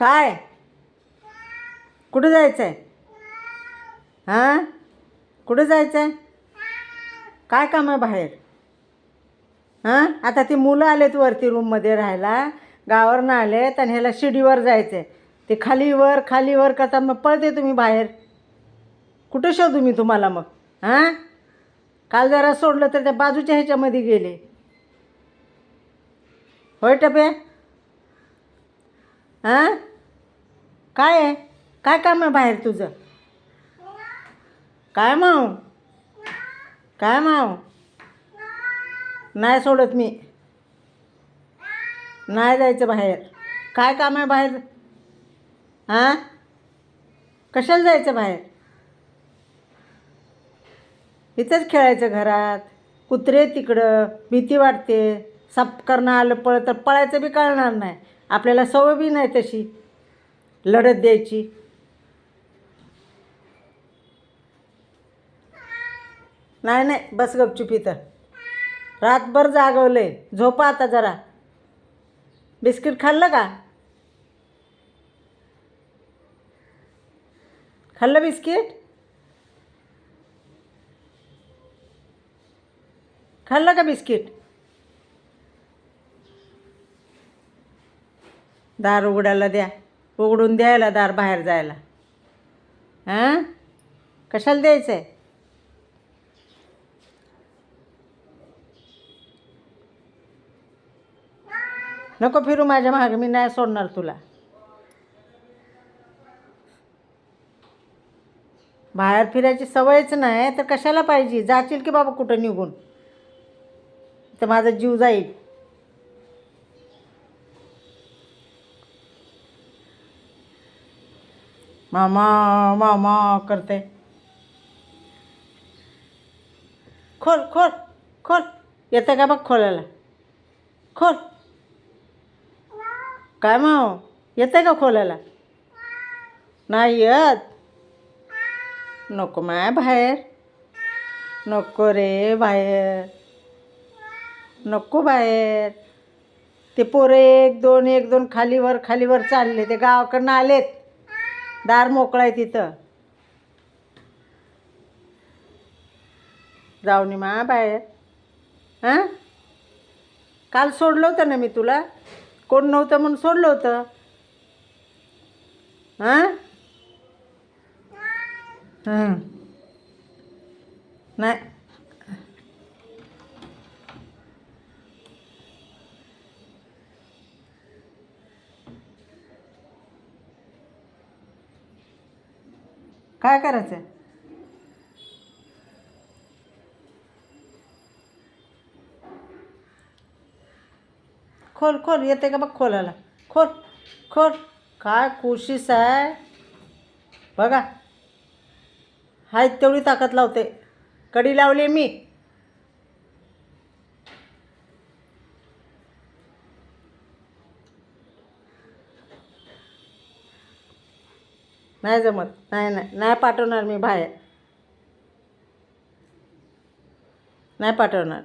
काय? कुठं जायचं आहे हां? कुठं जायचं आहे काय काम आहे बाहेर? हां? आता ती मुलं आलेत वरती रूममध्ये राहायला. गावावरनं आलेत आणि ह्याला शिडीवर जायचं आहे ते खाली वर खाली वर करता मग पळते तुम्ही बाहेर. कुठं शोधू मी तुम्हाला मग? हां? काल जरा सोडलं तर त्या बाजूच्या ह्याच्यामध्ये गेले. होय टपे हां? काय आहे? काय काम आहे बाहेर तुझं? काय माव काय माव नाही सोडत मी. नाही जायचं बाहेर. काय काम आहे बाहेर? हां? कशाला जायचं बाहेर? इथंच खेळायचं घरात. कुत्रे तिकडं. भीती वाटते. साप करणं आलं पळ तर पळायचं बी कळणार नाही. आपल्याला सवय बी नाही तशी. लढत द्यायची. नाही नाही बस गपचूप इथं. रातभर जागवले झोपा आता जरा. बिस्किट खाल्लं का? खाल्लं बिस्किट? खाल्लं का बिस्किट? दार उघडायला द्या. उघडून द्यायला दार बाहेर जायला. हां? कशाला द्यायचं आहे नको फिरू माझ्या मागे मी नाही सोडणार तुला. बाहेर फिरायची सवयच नाही तर कशाला पाहिजे? जाशील की बाबा कुठं निघून? तर माझा जीव जाईल. मामा मामा करते. खोल खोल खोल. येतं का बघ खोलायला खोल. काय माव? येतं का खोलायला नाही येत. नको माय बाहेर. नको रे बाहेर. नको बाहेर. ते पोरं एक दोन एक दोन खालीवर खालीवर चालले. ते गावाकडनं आलेत. दार मोकळं आहे तिथं. जाऊनी मा बाहेर. हां? काल सोडलं होतं ना मी तुला? कोण नव्हतं म्हणून सोडलं होतं? हां? हां. नाही. काय करायचं आहे खोल खोल येते का बघ खोलायला खोल खोल. काय कोशिश आहे? बघा. हाय तेवढी ताकद लावते. कडी लावली मी. नाही जमत. नाही नाही नाही पाठवणार मी बाहेर. नाही पाठवणार.